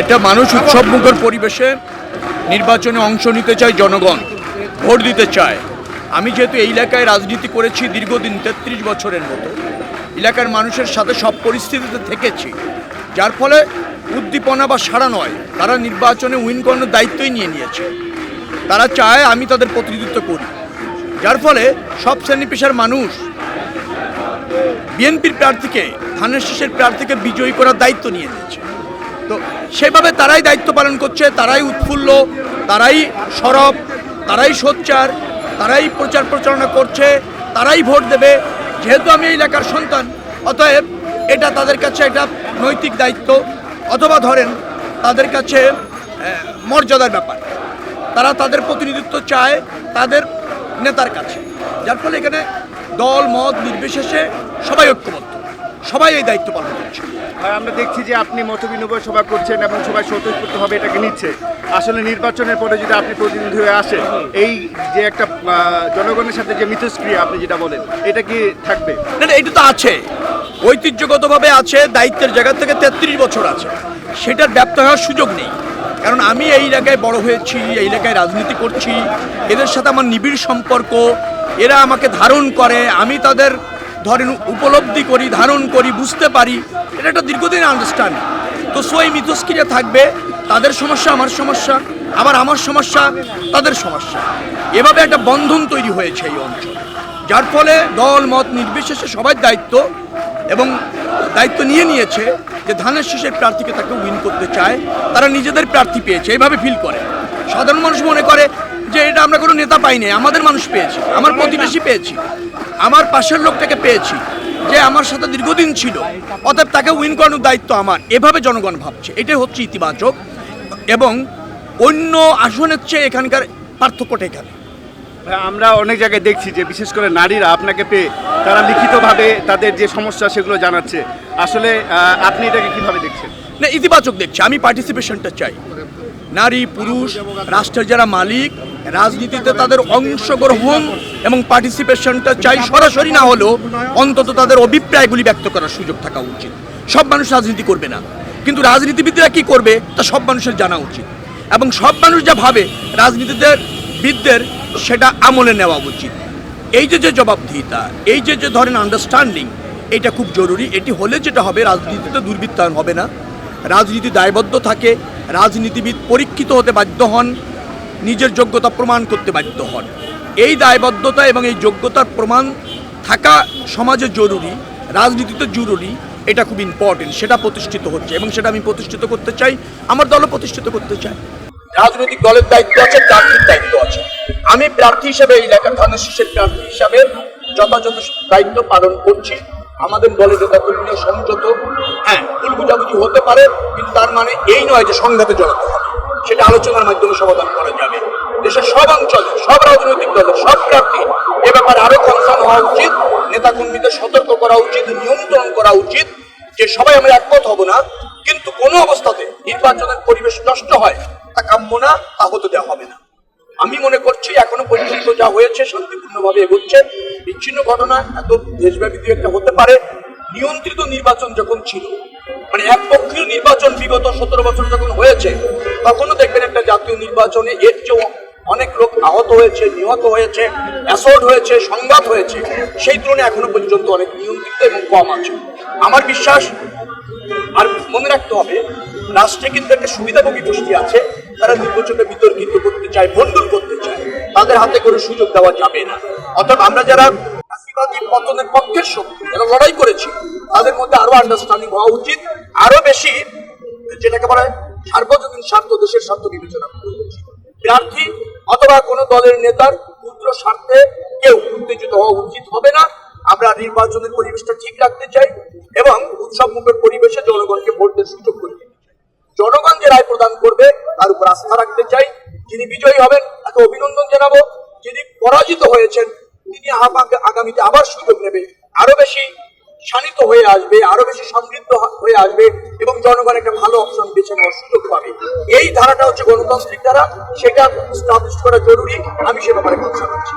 একটা মানুষ উৎসবমুখর পরিবেশে নির্বাচনে অংশ নিতে চায় জনগণ, ভোট দিতে চায়। আমি যেহেতু এই এলাকায় রাজনীতি করেছি দীর্ঘদিন, তেত্রিশ বছরের মতো, এলাকার মানুষের সাথে সব পরিস্থিতিতে থেকেছি। যার ফলে উদ্দীপনা বা সাড়া নয়, তারা নির্বাচনে উইন করানোর দায়িত্বই নিয়ে নিয়েছে। তারা চায় আমি তাদের প্রতিনিধিত্ব করি। যার ফলে সব শ্রেণি পেশার মানুষ বিএনপির প্রার্থীকে, ধানের শীষের প্রার্থীকে বিজয়ী করার দায়িত্ব নিয়ে নিয়েছে। তো সেভাবে তারাই দায়িত্ব পালন করছে, তারাই উৎফুল্ল, তারাই সরব, তারাই সোচ্চার, তারাই প্রচার প্রচারণা করছে, তারাই ভোট দেবে। যেহেতু আমি এই এলাকার সন্তান, অতএব এটা তাদের কাছে একটা নৈতিক দায়িত্ব। অথবা ধরেন তাদের কাছে মর্যাদার ব্যাপার। তারা তাদের প্রতিনিধিত্ব চায় তাদের নেতার কাছে। যার ফলে এখানে দল, মত, নির্বিশেষে সবাই ঐক্যবদ্ধ। সবাই এই দায়িত্ব পালন করছে। আর আমরা দেখছি যে আপনি মত বিনিময় সভা করছেন এবং সবাই স্বতঃস্ফূর্তভাবে এটাকে নিচ্ছে। আসলে নির্বাচনের পরে যদি আপনি প্রতিনিধি হয়ে আসেন এই যে একটা জনগণের সাথে যে মিথস্ক্রিয়া আপনি যেটা বলেন এটা কি থাকবে? না না এটা তো আছে। ঐতিহ্যগতভাবে আছে দায়িত্বের জায়গা থেকে তেত্রিশ বছর আছে। সেটার ব্যপ্ত হওয়ার সুযোগ নেই। কারণ আমি এই এলাকায় বড় হয়েছি এই এলাকায় রাজনীতি করছি। এদের সাথে আমার নিবিড় সম্পর্ক। এরা আমাকে ধারণ করে। আমি তাদের ধরেন উপলব্ধি করি, ধারণ করি, বুঝতে পারি, এটা একটা দীর্ঘদিন আন্ডারস্ট্যান্ড তো সো এই মিথস্ক্রিয়া থাকবে, তাদের সমস্যা আমার সমস্যা, আবার আমার সমস্যা, তাদের সমস্যা। এভাবে একটা বন্ধন তৈরি হয়েছে এই অঞ্চল। যার ফলে দল, মত নির্বিশেষে সবাই দায়িত্ব এবং দায়িত্ব নিয়ে নিয়েছে যে ধানের শেষের প্রার্থীকে তাকে উইন করতে চায়। তারা নিজেদের প্রার্থী পেয়েছে এইভাবে ফিল করে। সাধারণ মানুষ মনে করে নেতা পাইনি আমাদের মানুষ পেয়েছি আমার প্রতিবেশী পেয়েছি আমার পাশের লোকটাকে পেয়েছি যে আমার সাথে দীর্ঘদিন ছিল অতএব তাকে উইন করানোর দায়িত্ব আমার এভাবে জনগণ ভাবছে এটাই হচ্ছে ইতিবাচক এবং অন্য আসনের চেয়ে এখানকার পার্থক্যটা এখানে আমরা অনেক জায়গায় দেখছি যে বিশেষ করে নারীরা আপনাকে পেয়ে তারা লিখিতভাবে তাদের যে সমস্যা সেগুলো জানাচ্ছে। আসলে আপনি এটাকে কীভাবে দেখছেন? না ইতিবাচক দেখছি আমি পার্টিসিপেশনটা চাই। নারী, পুরুষ, রাষ্ট্রের যারা মালিক, রাজনীতিতে তাদের অংশগ্রহণ এবং পার্টিসিপেশনটা চাই সরাসরি না হলেও অন্তত তাদের অভিপ্রায়গুলি ব্যক্ত করার সুযোগ থাকা উচিত। সব মানুষ রাজনীতি করবে না। কিন্তু রাজনীতিবিদরা কি করবে, তা সব মানুষের জানা উচিত। এবং সব মানুষ যা ভাবে, রাজনীতিদের বিদদের, সেটা আমলে নেওয়া উচিত। এই যে যে জবাবদিহিতা, এই যে যে ধরেন আন্ডারস্ট্যান্ডিং এটা খুব জরুরি। এটি হলে যেটা হবে, রাজনীতিতে দুর্বৃত্তায়ন হবে না। রাজনীতি দায়বদ্ধ থাকে রাজনীতিবিদ পরীক্ষিত হতে বাধ্য হন, নিজের যোগ্যতা প্রমাণ করতে বাধ্য হন। এই দায়বদ্ধতা এবং এই যোগ্যতার প্রমাণ থাকা সমাজে জরুরি, রাজনীতিতে জরুরি, এটা খুব ইম্পর্টেন্ট সেটা প্রতিষ্ঠিত হচ্ছে এবং সেটা আমি প্রতিষ্ঠিত করতে চাই, আমার দলও প্রতিষ্ঠিত করতে চাই রাজনৈতিক দলের দায়িত্ব আছে, প্রার্থীর দায়িত্ব আছে। আমি প্রার্থী হিসেবে এই এলাকার ধানের শীষের প্রার্থী হিসাবে যথাযথ দায়িত্ব পালন করছি। আমাদের দলের নেতাকর্মীরা সংযত হ্যাঁ ভুল বুঝাবুঝি হতে পারে, কিন্তু তার মানে এই নয় যে সংঘাতে জড়াতে হবে। সেটা আলোচনার মাধ্যমে সমাধান করা যাবে। দেশের সব অঞ্চলে, সব রাজনৈতিক দলের সব প্রার্থী, এ ব্যাপারে আরও কনসার্ন হওয়া উচিত, নেতাকর্মীদের সতর্ক করা উচিত, নিয়ন্ত্রণ করা উচিত, যে সবাই আমরা একমত হব না, কিন্তু কোনো অবস্থাতে নির্বাচনের পরিবেশ নষ্ট হয়, তা কাম্য না, তা হতে দেওয়া হবে না। আমি মনে করছি এখনও পর্যন্ত যা হয়েছে শান্তিপূর্ণভাবে এগোচ্ছে। বিচ্ছিন্ন ঘটনা, এত দেশব্যাপী দু একটা হতে পারে। নিয়ন্ত্রিত নির্বাচন যখন ছিল মানে একপক্ষীয় নির্বাচন বিগত সতেরো বছর যখন হয়েছে, তখনও দেখবেন একটা জাতীয় নির্বাচনে এর চেয়েও অনেক লোক আহত হয়েছে, নিহত হয়েছে অ্যাসোর্ট হয়েছে, সংঘাত হয়েছে। সেই তুলনায় এখনও পর্যন্ত অনেক নিয়ন্ত্রিত এবং কম আছে। আমার বিশ্বাস, আর মনে রাখতে হবে, রাষ্ট্রে কিন্তু একটা সুবিধাভোগী গোষ্ঠী আছে। তারা নির্বাচনে বিতর্কিত করতে চায় ভণ্ডুল করতে চায়। তাদের হাতে করে সুযোগ দেওয়া যাবে না। অর্থাৎ আমরা যারা ফাঁসিবাদী পতনের পক্ষের শক্তি যারা লড়াই করেছি, তাদের মধ্যে আরও আন্ডারস্ট্যান্ডিং হওয়া উচিত। আরও বেশি যেটাকে বলা সার্বজনীন স্বার্থ, দেশের স্বার্থ বিবেচনা প্রার্থী অথবা কোনো দলের নেতার ক্ষুদ্র স্বার্থে কেউ উত্তেজিত হওয়া উচিত হবে না। আমরা নির্বাচনের পরিবেশটা ঠিক রাখতে চাই এবং উৎসব মুখের পরিবেশে জনগণকে ভোট দেওয়ার সুযোগ করে। জনগণ যে রায় প্রদান করবে, তার উপর আস্থা রাখতে চাই। যিনি বিজয়ী হবেন, তাকে অভিনন্দন জানাব। যিনি পরাজিত হয়েছেন, তিনি আগামী- আগামীতে আবার সুযোগ নেবে। আরও বেশি শানিত হয়ে আসবে, আরও বেশি সমৃদ্ধ হয়ে আসবে এবং জনগণ একটা ভালো অপশন বেছে নেওয়ার সুযোগ পাবে। এই ধারাটা হচ্ছে গণতান্ত্রিক ধারা। সেটা স্টাবলিশ করা জরুরি। আমি সে ব্যাপারে কথা বলছি।